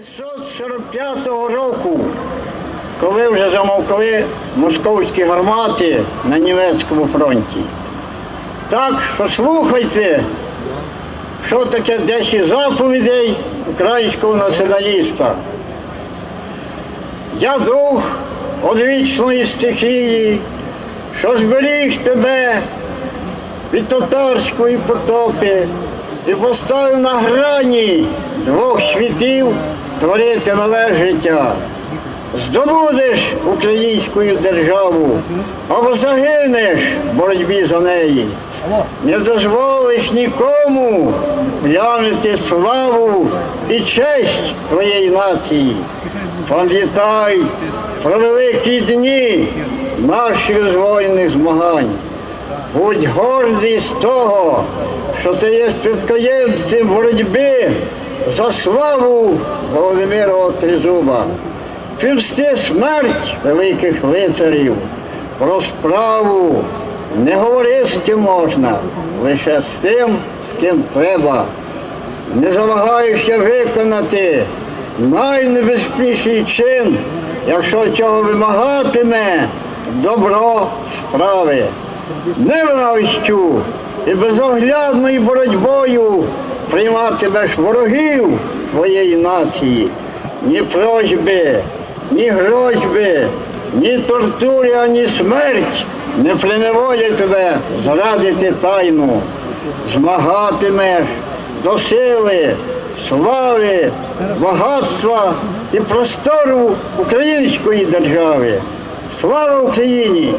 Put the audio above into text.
1945 року, коли вже замовкли московські гармати на німецькому фронті. Так, що слухайте, що таке 10 заповідей українського націоналіста. Я дух одвічної стихії, що зберіг тебе від татарської потопи і поставив на грані двох світів творити нове життя. Здобудеш українську державу, або загинеш в боротьбі за неї. Не дозволиш нікому глянути славу і честь твоєї нації. Пам'ятай про великі дні наших збройних змагань. Будь гордий з того, що ти є спадкоємцем боротьби за славу Володимира Тризуба. Півсти смерть великих лицарів, про справу не говори з ким можна, лише з тим, з ким треба. Не замагаєшся виконати найнебезпечніший чин, якщо цього вимагатиме добро справи. Ненавистю і безоглядною боротьбою прийматимеш ворогів твоєї нації. Ні просьби, ні грозьби, ні тортури, ані смерть не приневолять тебе зрадити тайну. Змагатимеш до сили, слави, багатства і простору української держави. Слава Україні!